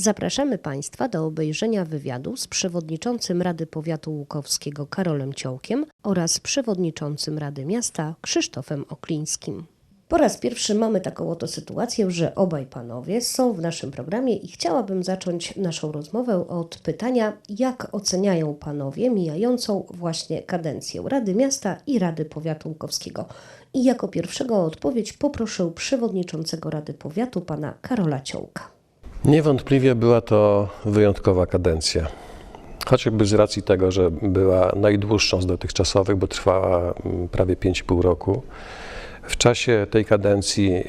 Zapraszamy Państwa do obejrzenia wywiadu z przewodniczącym Rady Powiatu Łukowskiego Karolem Ciołkiem oraz przewodniczącym Rady Miasta Krzysztofem Oklińskim. Po raz pierwszy mamy taką oto sytuację, że obaj panowie są w naszym programie i chciałabym zacząć naszą rozmowę od pytania, jak oceniają panowie mijającą właśnie kadencję Rady Miasta i Rady Powiatu Łukowskiego. I jako pierwszego o odpowiedź poproszę przewodniczącego Rady Powiatu pana Karola Ciołka. Niewątpliwie była to wyjątkowa kadencja. Chociażby z racji tego, że była najdłuższą z dotychczasowych, bo trwała mm, prawie 5,5 roku. W czasie tej kadencji e,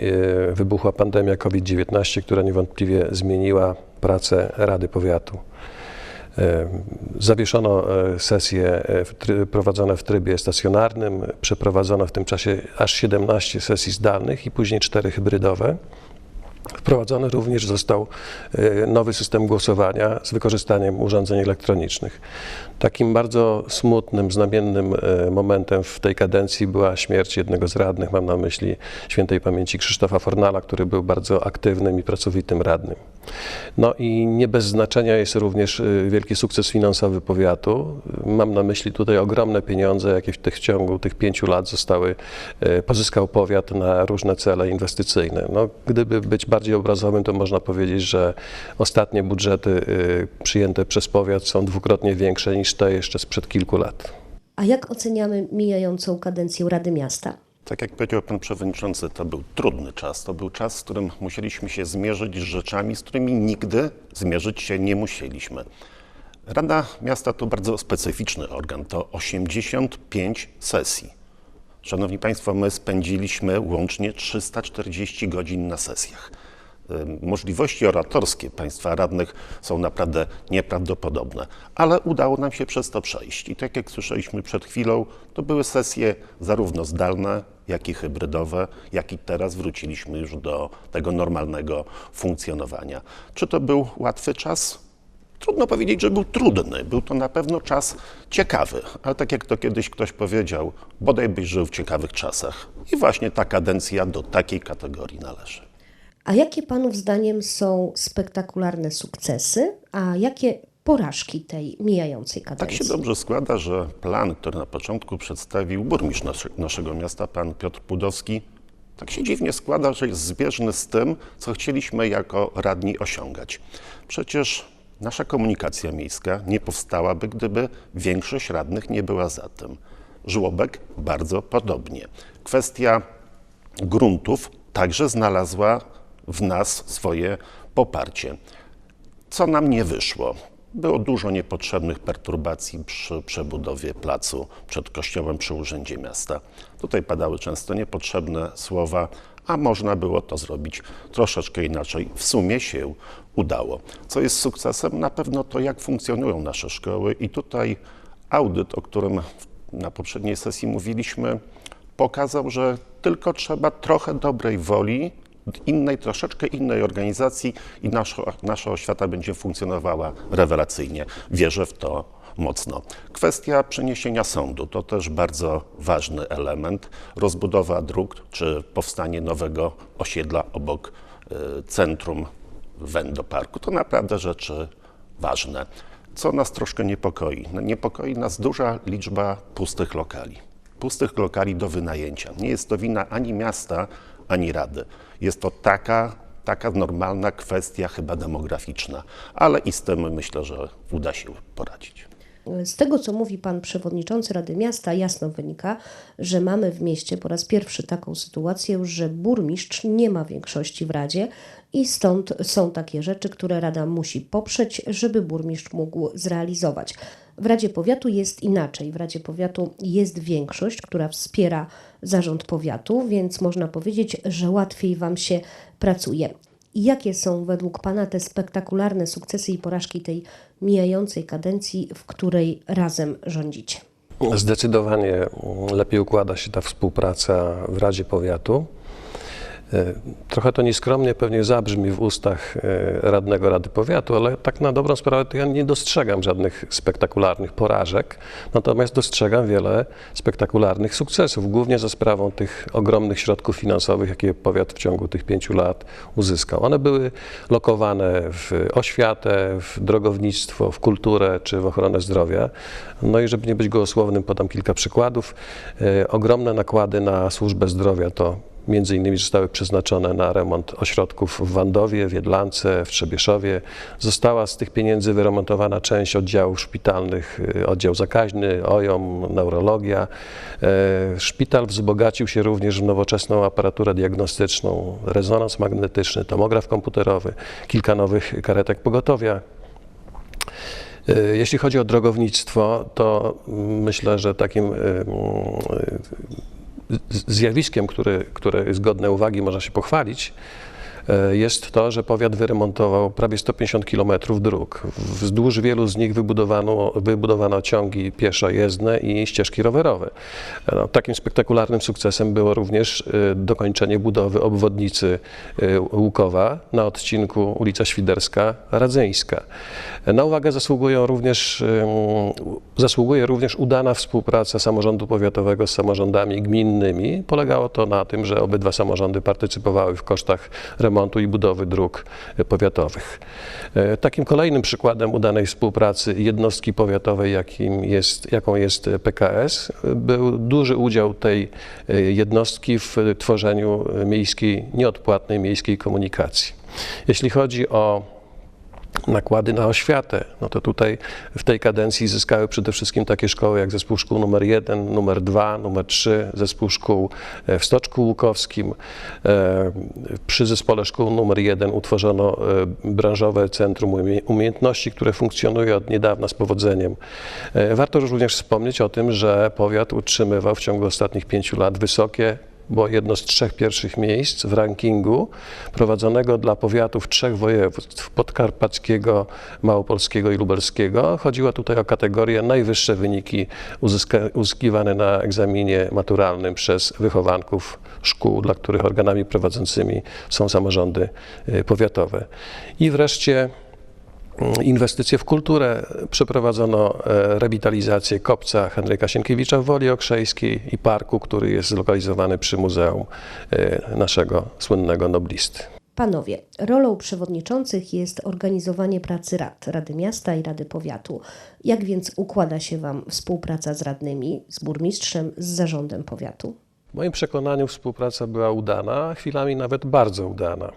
wybuchła pandemia COVID-19, która niewątpliwie zmieniła pracę Rady Powiatu. E, Zawieszono e, sesje prowadzone w trybie stacjonarnym, przeprowadzono w tym czasie aż 17 sesji zdalnych i później 4 hybrydowe. Wprowadzony również został e, nowy system głosowania z wykorzystaniem urządzeń elektronicznych. Takim bardzo smutnym, znamiennym e, momentem w tej kadencji była śmierć jednego z radnych, mam na myśli świętej pamięci Krzysztofa Fornala, który był bardzo aktywnym i pracowitym radnym. No i nie bez znaczenia jest również e, wielki sukces finansowy powiatu. Mam na myśli tutaj ogromne pieniądze, jakie w, tych, ciągu tych pięciu lat zostały, e, pozyskał powiat na różne cele inwestycyjne. No, gdyby być bardziej obrazowym, to można powiedzieć, że ostatnie budżety e, przyjęte przez powiat są dwukrotnie większe niż te jeszcze sprzed kilku lat. A jak oceniamy mijającą kadencję Rady Miasta? Tak jak powiedział pan przewodniczący, to był trudny czas. To był czas, w którym musieliśmy się zmierzyć z rzeczami, z którymi nigdy zmierzyć się nie musieliśmy. Rada Miasta to bardzo specyficzny organ. To 85 sesji. Szanowni Państwo, my spędziliśmy łącznie 340 godzin na sesjach. Ym, Możliwości oratorskie państwa radnych są naprawdę nieprawdopodobne, ale udało nam się przez to przejść. I tak jak słyszeliśmy przed chwilą, to były sesje zarówno zdalne, jak i hybrydowe, jak i teraz wróciliśmy już do tego normalnego funkcjonowania. Czy to był łatwy czas? Trudno powiedzieć, że był trudny. Był to na pewno czas ciekawy, ale tak jak to kiedyś ktoś powiedział, bodaj byś żył w ciekawych czasach. I właśnie ta kadencja do takiej kategorii należy. A jakie Panów zdaniem są spektakularne sukcesy, a jakie porażki tej mijającej Tak kadencji? się dobrze składa, że plan, który na początku przedstawił burmistrz nasze, naszego miasta, pan Piotr Pudowski, tak się dziwnie składa, że jest zbieżny z tym, co chcieliśmy jako radni osiągać. Przecież nasza komunikacja miejska nie powstałaby, gdyby większość radnych nie była za tym. Żłobek bardzo podobnie. Kwestia gruntów także znalazła w nas swoje poparcie. Co nam nie wyszło? Było dużo niepotrzebnych perturbacji przy przebudowie placu przed kościołem przy Urzędzie Miasta. Tutaj padały często niepotrzebne słowa, a można było to zrobić troszeczkę inaczej. W sumie się udało. Co jest sukcesem? Na pewno to, jak funkcjonują nasze szkoły i tutaj audyt, o którym na poprzedniej sesji mówiliśmy, pokazał, że tylko trzeba trochę dobrej woli, innej, troszeczkę innej organizacji i nasza, nasza oświata będzie funkcjonowała rewelacyjnie. Wierzę w to mocno. Kwestia przeniesienia sądu to też bardzo ważny element. Rozbudowa dróg czy powstanie nowego osiedla obok y, centrum Wendoparku to naprawdę rzeczy ważne. Co nas troszkę niepokoi? No, Niepokoi nas duża liczba pustych lokali. Pustych lokali do wynajęcia. Nie jest to wina ani miasta, ani rady. Jest to taka, taka normalna kwestia, chyba demograficzna, ale i z tym myślę, że uda się poradzić. Z tego, co mówi pan przewodniczący Rady Miasta, jasno wynika, że mamy w mieście po raz pierwszy taką sytuację, że burmistrz nie ma większości w Radzie i stąd są takie rzeczy, które Rada musi poprzeć, żeby burmistrz mógł zrealizować. W Radzie Powiatu jest inaczej. W Radzie Powiatu jest większość, która wspiera zarząd powiatu, więc można powiedzieć, że łatwiej Wam się pracuje. Jakie są według Pana te spektakularne sukcesy i porażki tej mijającej kadencji, w której razem rządzicie? Zdecydowanie lepiej układa się ta współpraca w Radzie Powiatu. E, Trochę to nieskromnie pewnie zabrzmi w ustach e, radnego Rady Powiatu, ale tak na dobrą sprawę to ja nie dostrzegam żadnych spektakularnych porażek, natomiast dostrzegam wiele spektakularnych sukcesów, głównie za sprawą tych ogromnych środków finansowych, jakie powiat w ciągu tych pięciu lat uzyskał. One były lokowane w oświatę, w drogownictwo, w kulturę czy w ochronę zdrowia. No i żeby nie być gołosłownym, podam kilka przykładów. E, Ogromne nakłady na służbę zdrowia to Między innymi zostały przeznaczone na remont ośrodków w Wandowie, w Jedlance, w Trzebieszowie. Została z tych pieniędzy wyremontowana część oddziałów szpitalnych, y, oddział zakaźny, OJOM, neurologia. E, Szpital wzbogacił się również w nowoczesną aparaturę diagnostyczną, rezonans magnetyczny, tomograf komputerowy, kilka nowych karetek pogotowia, E, jeśli chodzi o drogownictwo, to myślę, że takim e, z- zjawiskiem, które, które jest godne uwagi, można się pochwalić, jest to, że powiat wyremontował prawie 150 km dróg. Wzdłuż wielu z nich wybudowano, wybudowano ciągi pieszo-jezdne i ścieżki rowerowe. E, No, takim spektakularnym sukcesem było również e, dokończenie budowy obwodnicy e, Łukowa na odcinku ulica Świderska-Radzyńska. E, Na uwagę zasługują również, zasługuje również udana współpraca samorządu powiatowego z samorządami gminnymi. Polegało to na tym, że obydwa samorządy partycypowały w kosztach remontu i budowy dróg powiatowych. E, Takim kolejnym przykładem udanej współpracy jednostki powiatowej, jakim jest, jaką jest PKS, był duży udział tej e, jednostki w tworzeniu miejskiej, nieodpłatnej miejskiej komunikacji. Jeśli chodzi o nakłady na oświatę, no to tutaj w tej kadencji zyskały przede wszystkim takie szkoły jak zespół szkół numer 1, numer 2, numer 3, zespół szkół e, w Stoczku Łukowskim. E, Przy zespole szkół numer 1 utworzono e, branżowe centrum umie- umiejętności, które funkcjonuje od niedawna z powodzeniem. Warto również wspomnieć o tym, że powiat utrzymywał w ciągu ostatnich pięciu lat wysokie było jedno z trzech pierwszych miejsc w rankingu prowadzonego dla powiatów trzech województw podkarpackiego, małopolskiego i lubelskiego. Chodziło tutaj o kategorię najwyższe wyniki uzyska, uzyskiwane na egzaminie maturalnym przez wychowanków szkół, dla których organami prowadzącymi są samorządy y, powiatowe. I wreszcie inwestycje w kulturę. Przeprowadzono e, rewitalizację kopca Henryka Sienkiewicza w Woli Okrzejskiej i parku, który jest zlokalizowany przy muzeum e, naszego słynnego noblisty. Panowie, rolą przewodniczących jest organizowanie pracy rad, Rady Miasta i Rady Powiatu. Jak więc układa się Wam współpraca z radnymi, z burmistrzem, z zarządem powiatu? W moim przekonaniu współpraca była udana, chwilami nawet bardzo udana.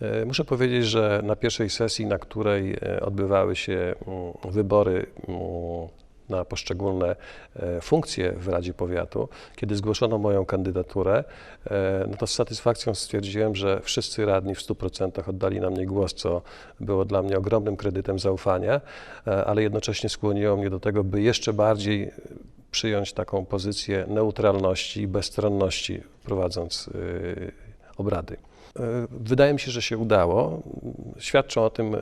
E, Muszę powiedzieć, że na pierwszej sesji, na której e, odbywały się mm, wybory mm, na poszczególne e, funkcje w Radzie Powiatu, kiedy zgłoszono moją kandydaturę, no to z satysfakcją stwierdziłem, że wszyscy radni w 100% oddali na mnie głos, co było dla mnie ogromnym kredytem zaufania, ale jednocześnie skłoniło mnie do tego, by jeszcze bardziej przyjąć taką pozycję neutralności i bezstronności, prowadząc obrady. E, Wydaje mi się, że się udało. Świadczą o tym e,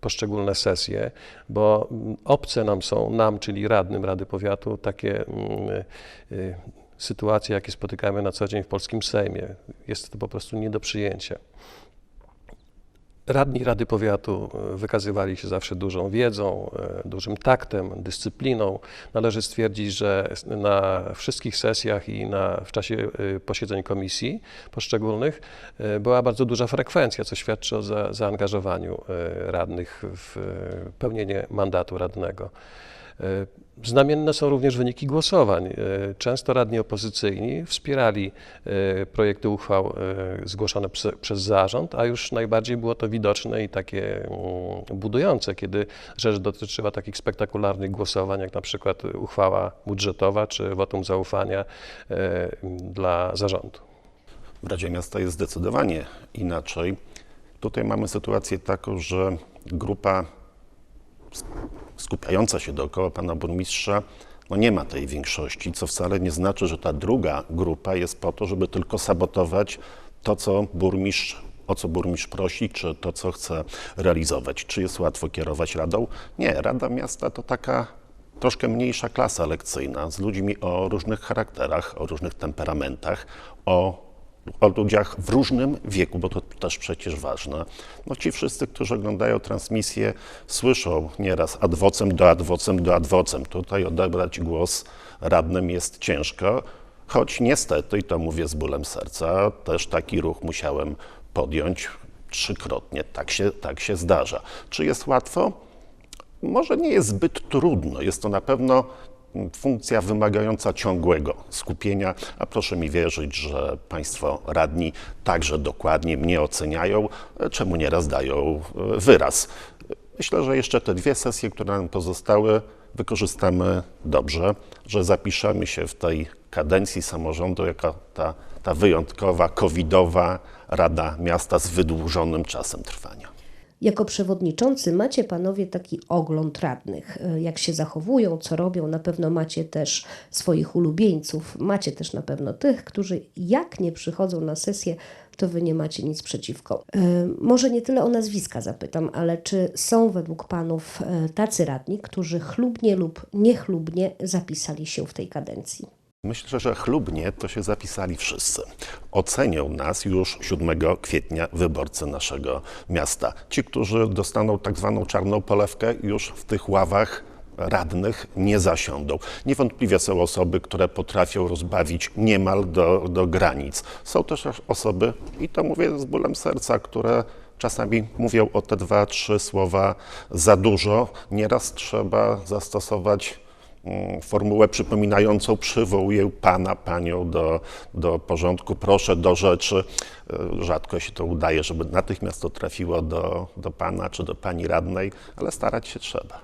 poszczególne sesje, bo obce nam są, nam, czyli radnym Rady Powiatu, takie mm, y, sytuacje, jakie spotykamy na co dzień w polskim Sejmie. Jest to po prostu nie do przyjęcia. Radni Rady Powiatu e, wykazywali się zawsze dużą wiedzą, e, dużym taktem, dyscypliną. Należy stwierdzić, że na wszystkich sesjach i na, w czasie e, posiedzeń komisji poszczególnych była bardzo duża frekwencja, co świadczy o za, zaangażowaniu radnych w pełnienie mandatu radnego. E, Znamienne są również wyniki głosowań. E, Często radni opozycyjni wspierali e, projekty uchwał zgłoszone prze, przez zarząd, a już najbardziej było to widoczne i takie mm, budujące, kiedy rzecz dotyczyła takich spektakularnych głosowań, jak na przykład uchwała budżetowa czy wotum zaufania dla zarządu. W Radzie Miasta jest zdecydowanie inaczej. Tutaj mamy sytuację taką, że grupa skupiająca się dookoła pana burmistrza no nie ma tej większości, co wcale nie znaczy, że ta druga grupa jest po to, żeby tylko sabotować to, co burmistrz, o co burmistrz prosi, czy to, co chce realizować. Czy jest łatwo kierować radą? Nie, Rada Miasta to taka troszkę mniejsza klasa lekcyjna z ludźmi o różnych charakterach, o różnych temperamentach, o o ludziach w różnym wieku, bo to też przecież ważne. No ci wszyscy, którzy oglądają transmisję, słyszą nieraz adwocem do adwocem do adwocem. Tutaj odebrać głos radnym jest ciężko, choć niestety, i to mówię z bólem serca, też taki ruch musiałem podjąć trzykrotnie. Tak się, tak się zdarza. Czy jest łatwo? Może nie jest zbyt trudno. Jest to na pewno funkcja wymagająca ciągłego skupienia, a proszę mi wierzyć, że Państwo radni także dokładnie mnie oceniają, czemu nieraz dają e, wyraz. Myślę, że jeszcze te dwie sesje, które nam pozostały, wykorzystamy dobrze, że zapiszemy się w tej kadencji samorządu jako ta, ta wyjątkowa, covidowa Rada Miasta z wydłużonym czasem trwania. Jako przewodniczący macie panowie taki ogląd radnych, e, jak się zachowują, co robią. Na pewno macie też swoich ulubieńców, macie też na pewno tych, którzy jak nie przychodzą na sesję, to wy nie macie nic przeciwko. E, może nie tyle o nazwiska zapytam, ale czy są według panów e, tacy radni, którzy chlubnie lub niechlubnie zapisali się w tej kadencji? Myślę, że chlubnie to się zapisali wszyscy. Ocenią nas już 7 kwietnia wyborcy naszego miasta. Ci, którzy dostaną tak zwaną czarną polewkę, już w tych ławach radnych nie zasiądą. Niewątpliwie są osoby, które potrafią rozbawić niemal do, do granic. Są też osoby, i to mówię z bólem serca, które czasami mówią o te dwa, trzy słowa za dużo. Nieraz trzeba zastosować formułę przypominającą przywołuję pana, panią do, do porządku, proszę do rzeczy. E, rzadko się to udaje, żeby natychmiast to trafiło do, do pana czy do pani radnej, ale starać się trzeba.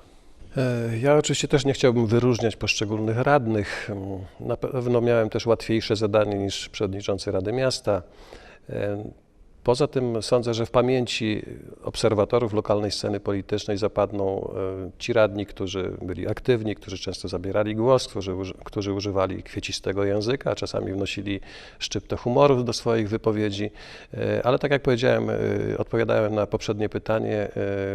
E, ja oczywiście też nie chciałbym wyróżniać poszczególnych radnych. Mm, na pewno miałem też łatwiejsze zadanie niż przewodniczący Rady Miasta. Poza tym sądzę, że w pamięci obserwatorów lokalnej sceny politycznej zapadną e, ci radni, którzy byli aktywni, którzy często zabierali głos, którzy, którzy używali kwiecistego języka, czasami wnosili szczyptę humorów do swoich wypowiedzi. E, ale tak jak powiedziałem, e, odpowiadałem na poprzednie pytanie,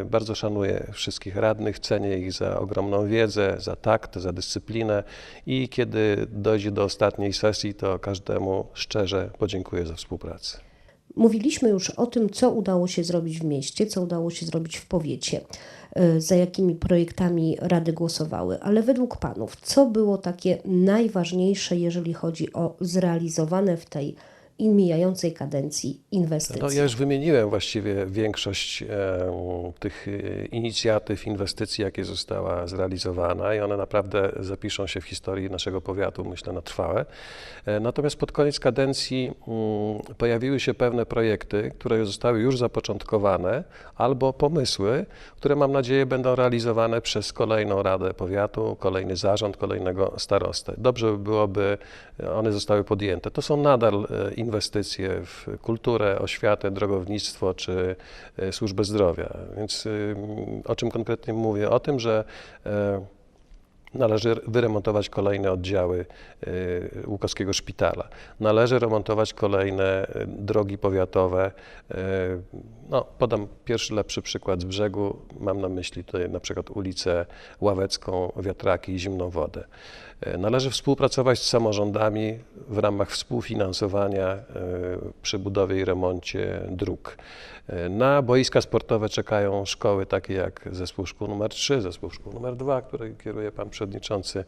bardzo szanuję wszystkich radnych, cenię ich za ogromną wiedzę, za takt, za dyscyplinę i kiedy dojdzie do ostatniej sesji, to każdemu szczerze podziękuję za współpracę. Mówiliśmy już o tym, co udało się zrobić w mieście, co udało się zrobić w powiecie, e, za jakimi projektami rady głosowały, ale według Panów, co było takie najważniejsze, jeżeli chodzi o zrealizowane w tej i mijającej kadencji inwestycji. No, ja już wymieniłem właściwie większość e, tych e, inicjatyw, inwestycji, jakie została zrealizowana i one naprawdę zapiszą się w historii naszego powiatu, myślę, na trwałe. E, natomiast pod koniec kadencji mm, pojawiły się pewne projekty, które zostały już zapoczątkowane, albo pomysły, które mam nadzieję będą realizowane przez kolejną Radę Powiatu, kolejny zarząd, kolejnego starostę. Dobrze by byłoby one zostały podjęte. To są nadal inwestycje, inwestycje w kulturę, oświatę, drogownictwo czy e, służbę zdrowia. Więc y, o czym konkretnie mówię? O tym, że e, Należy wyremontować kolejne oddziały e, Łukowskiego Szpitala. Należy remontować kolejne drogi powiatowe. No, podam pierwszy lepszy przykład z brzegu. Mam na myśli tutaj na przykład ulicę Ławecką, Wiatraki i Zimną Wodę. Należy współpracować z samorządami w ramach współfinansowania przy budowie i remoncie dróg. Na boiska sportowe czekają szkoły takie jak zespół szkół numer 3, zespół szkół numer 2, który kieruje pan przewodniczący.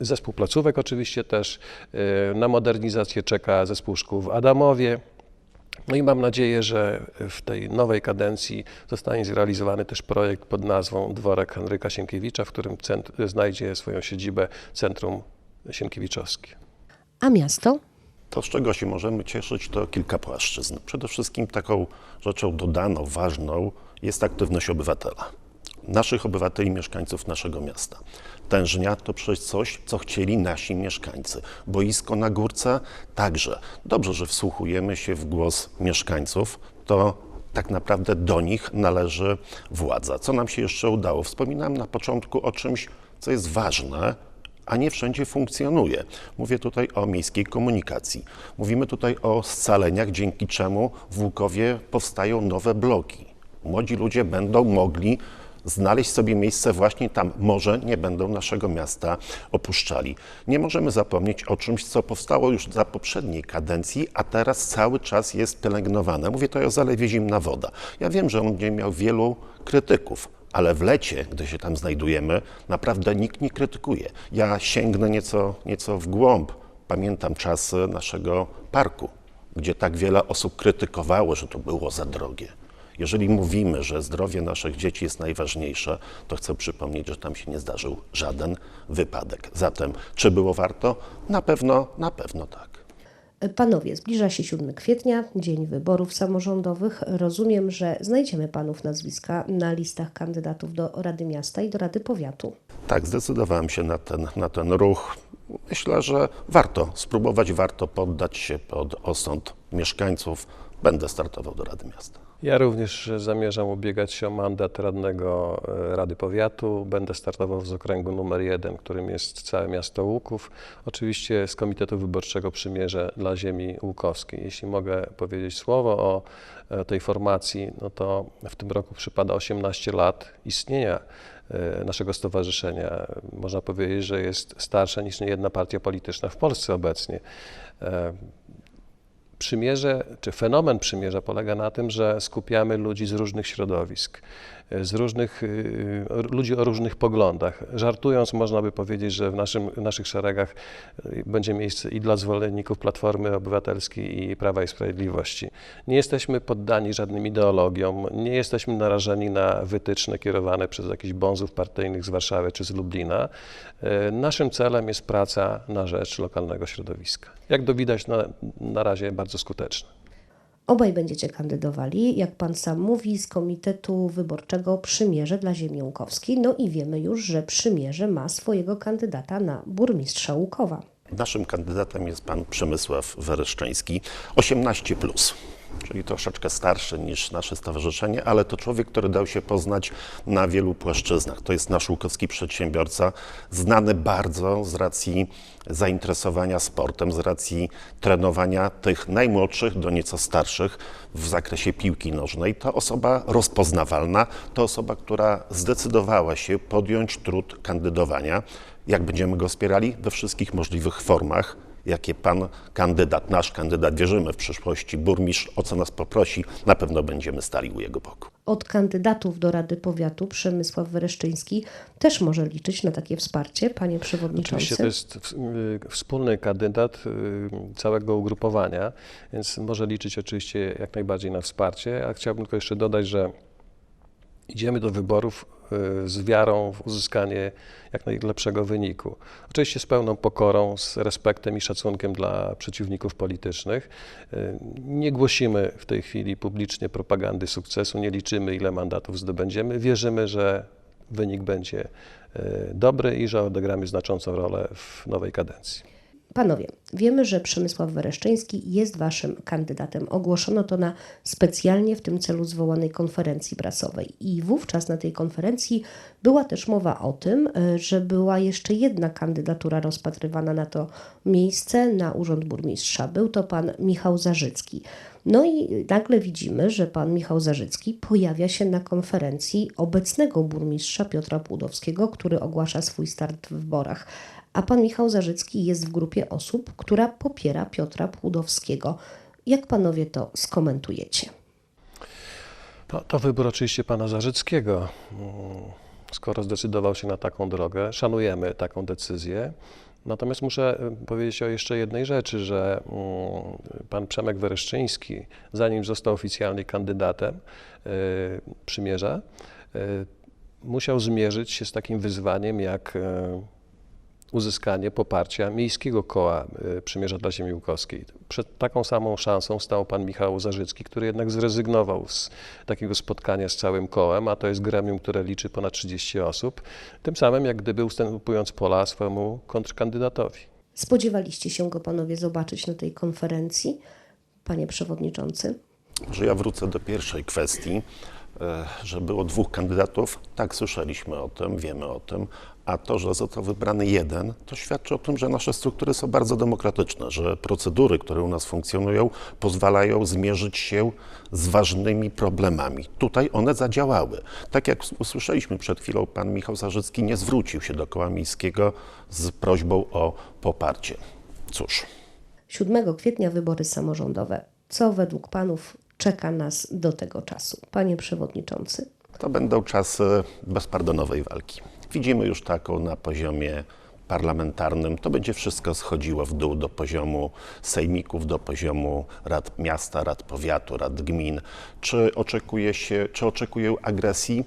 Zespół placówek oczywiście też. Na modernizację czeka zespół szkół w Adamowie. No i mam nadzieję, że w tej nowej kadencji zostanie zrealizowany też projekt pod nazwą Dworek Henryka Sienkiewicza, w którym znajdzie swoją siedzibę Centrum Sienkiewiczowskie. A miasto? To, z czego się możemy cieszyć, to kilka płaszczyzn. Przede wszystkim taką rzeczą dodaną, ważną jest aktywność obywatela naszych obywateli, mieszkańców naszego miasta. Tężnia to przecież coś, co chcieli nasi mieszkańcy. Boisko na górce także. Dobrze, że wsłuchujemy się w głos mieszkańców. To tak naprawdę do nich należy władza. Co nam się jeszcze udało? Wspominałem na początku o czymś, co jest ważne, a nie wszędzie funkcjonuje. Mówię tutaj o miejskiej komunikacji. Mówimy tutaj o scaleniach, dzięki czemu w Łukowie powstają nowe bloki. Młodzi ludzie będą mogli znaleźć sobie miejsce właśnie tam. Może nie będą naszego miasta opuszczali. Nie możemy zapomnieć o czymś, co powstało już za poprzedniej kadencji, a teraz cały czas jest pielęgnowane. Mówię to o zalewie Zimna Woda. Ja wiem, że on będzie miał wielu krytyków, ale w lecie, gdy się tam znajdujemy, naprawdę nikt nie krytykuje. Ja sięgnę nieco, nieco w głąb. Pamiętam czasy naszego parku, gdzie tak wiele osób krytykowało, że to było za drogie. Jeżeli mówimy, że zdrowie naszych dzieci jest najważniejsze, to chcę przypomnieć, że tam się nie zdarzył żaden wypadek. Zatem, czy było warto? Na pewno, na pewno tak. Panowie, zbliża się 7 kwietnia, dzień wyborów samorządowych. Rozumiem, że znajdziemy panów nazwiska na listach kandydatów do Rady Miasta i do Rady Powiatu. Tak, zdecydowałem się na ten, na ten ruch. Myślę, że warto spróbować, warto poddać się pod osąd mieszkańców. Będę startował do Rady Miasta. Ja również zamierzam ubiegać się o mandat radnego e, Rady Powiatu. Będę startował z okręgu numer jeden, którym jest całe miasto Łuków. Oczywiście z Komitetu Wyborczego Przymierze dla Ziemi Łukowskiej. Jeśli mogę powiedzieć słowo o e, tej formacji, no to w tym roku przypada 18 lat istnienia e, naszego stowarzyszenia. Można powiedzieć, że jest starsze niż niejedna partia polityczna w Polsce obecnie. E, Przymierze, czy fenomen przymierza polega na tym, że skupiamy ludzi z różnych środowisk, e, z różnych, o- ludzi o różnych poglądach. Żartując, można by powiedzieć, że w, naszym, w naszych szeregach y, będzie miejsce i dla zwolenników Platformy Obywatelskiej i Prawa i Sprawiedliwości. Nie jesteśmy poddani żadnym ideologiom, nie jesteśmy narażeni na wytyczne kierowane przez jakichś bonzów partyjnych z Warszawy czy z Lublina. E, Naszym celem jest praca na rzecz lokalnego środowiska. Jak to widać, na, na razie bardzo skuteczne. Obaj będziecie kandydowali, jak pan sam mówi, z Komitetu Wyborczego Przymierze dla Ziemi Łukowskiej. No i wiemy już, że Przymierze ma swojego kandydata na burmistrza Łukowa. Naszym kandydatem jest pan Przemysław Wereszczeński, 18, plus, czyli troszeczkę starszy niż nasze stowarzyszenie, ale to człowiek, który dał się poznać na wielu płaszczyznach. To jest nasz łukowski przedsiębiorca, znany bardzo z racji zainteresowania sportem, z racji trenowania tych najmłodszych do nieco starszych w zakresie piłki nożnej. To osoba rozpoznawalna, to osoba, która zdecydowała się podjąć trud kandydowania. Jak będziemy go wspierali? We wszystkich możliwych formach, jakie pan kandydat, nasz kandydat, wierzymy w przyszłości, burmistrz, o co nas poprosi, na pewno będziemy stali u jego boku. Od kandydatów do Rady Powiatu Przemysław Wereszczyński też może liczyć na takie wsparcie, panie przewodniczący. Oczywiście to jest w- y, wspólny kandydat y, całego ugrupowania, więc może liczyć oczywiście jak najbardziej na wsparcie. A chciałbym tylko jeszcze dodać, że idziemy do wyborów z wiarą w uzyskanie jak najlepszego wyniku. Oczywiście z pełną pokorą, z respektem i szacunkiem dla przeciwników politycznych. Y, Nie głosimy w tej chwili publicznie propagandy sukcesu, nie liczymy ile mandatów zdobędziemy. Wierzymy, że wynik będzie y, dobry i że odegramy znaczącą rolę w nowej kadencji. Panowie, wiemy, że Przemysław Wereszczyński jest waszym kandydatem. Ogłoszono to na specjalnie w tym celu zwołanej konferencji prasowej. I wówczas na tej konferencji była też mowa o tym, e, że była jeszcze jedna kandydatura rozpatrywana na to miejsce, na urząd burmistrza. Był to pan Michał Zarzycki. No i nagle widzimy, że pan Michał Zarzycki pojawia się na konferencji obecnego burmistrza Piotra Płudowskiego, który ogłasza swój start w wyborach. A pan Michał Zarzycki jest w grupie osób, która popiera Piotra Płudowskiego. Jak panowie to skomentujecie? No, to wybór oczywiście pana Zarzyckiego. Skoro zdecydował się na taką drogę, szanujemy taką decyzję. Natomiast muszę y, powiedzieć o jeszcze jednej rzeczy, że mm, pan Przemek Wereszczyński, zanim został oficjalnie kandydatem y, przymierza, y, musiał zmierzyć się z takim wyzwaniem jak uzyskanie poparcia miejskiego koła y, Przymierza dla Ziemi Łukowskiej. Przed taką samą szansą stał pan Michał Zarzycki, który jednak zrezygnował z takiego spotkania z całym kołem, a to jest gremium, które liczy ponad 30 osób, tym samym jak gdyby ustępując pola swojemu kontrkandydatowi. Spodziewaliście się go panowie zobaczyć na tej konferencji, panie przewodniczący? Że ja wrócę do pierwszej kwestii, e, że było dwóch kandydatów. Tak, słyszeliśmy o tym, wiemy o tym, A to, że został wybrany jeden, to świadczy o tym, że nasze struktury są bardzo demokratyczne, że procedury, które u nas funkcjonują, pozwalają zmierzyć się z ważnymi problemami. Tutaj one zadziałały. Tak jak usłyszeliśmy przed chwilą, pan Michał Zarzycki nie zwrócił się do koła miejskiego z prośbą o poparcie. Cóż, 7 kwietnia wybory samorządowe. Co według panów czeka nas do tego czasu? Panie przewodniczący. to będą czasy bezpardonowej walki. Widzimy już taką na poziomie parlamentarnym. To będzie wszystko schodziło w dół do poziomu sejmików, do poziomu rad miasta, rad powiatu, rad gmin. Czy oczekuje się, czy oczekują agresji?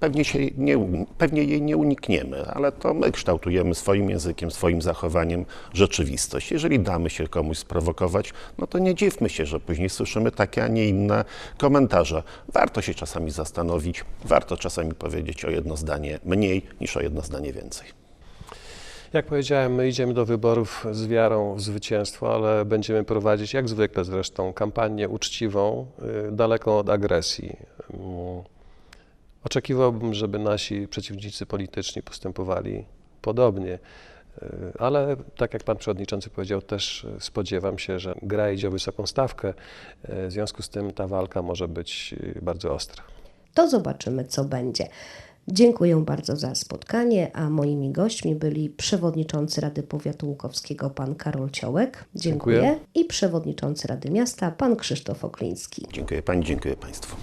Pewnie, się nie, pewnie jej nie unikniemy, ale to my kształtujemy swoim językiem, swoim zachowaniem rzeczywistość. Jeżeli damy się komuś sprowokować, no to nie dziwmy się, że później słyszymy takie, a nie inne komentarze. Warto się czasami zastanowić, warto czasami powiedzieć o jedno zdanie mniej niż o jedno zdanie więcej. Jak powiedziałem, my idziemy do wyborów z wiarą w zwycięstwo, ale będziemy prowadzić, jak zwykle zresztą, kampanię uczciwą, y, daleką od agresji. Oczekiwałbym, żeby nasi przeciwnicy polityczni postępowali podobnie. Y, Ale tak jak pan przewodniczący powiedział, też spodziewam się, że gra idzie o wysoką stawkę. y, W związku z tym ta walka może być y, bardzo ostra. To zobaczymy, co będzie. Dziękuję bardzo za spotkanie, a moimi gośćmi byli przewodniczący Rady Powiatu Łukowskiego pan Karol Ciołek. Dziękuję. Dziękuję. I przewodniczący Rady Miasta pan Krzysztof Okliński. Dziękuję Pani, dziękuję Państwu.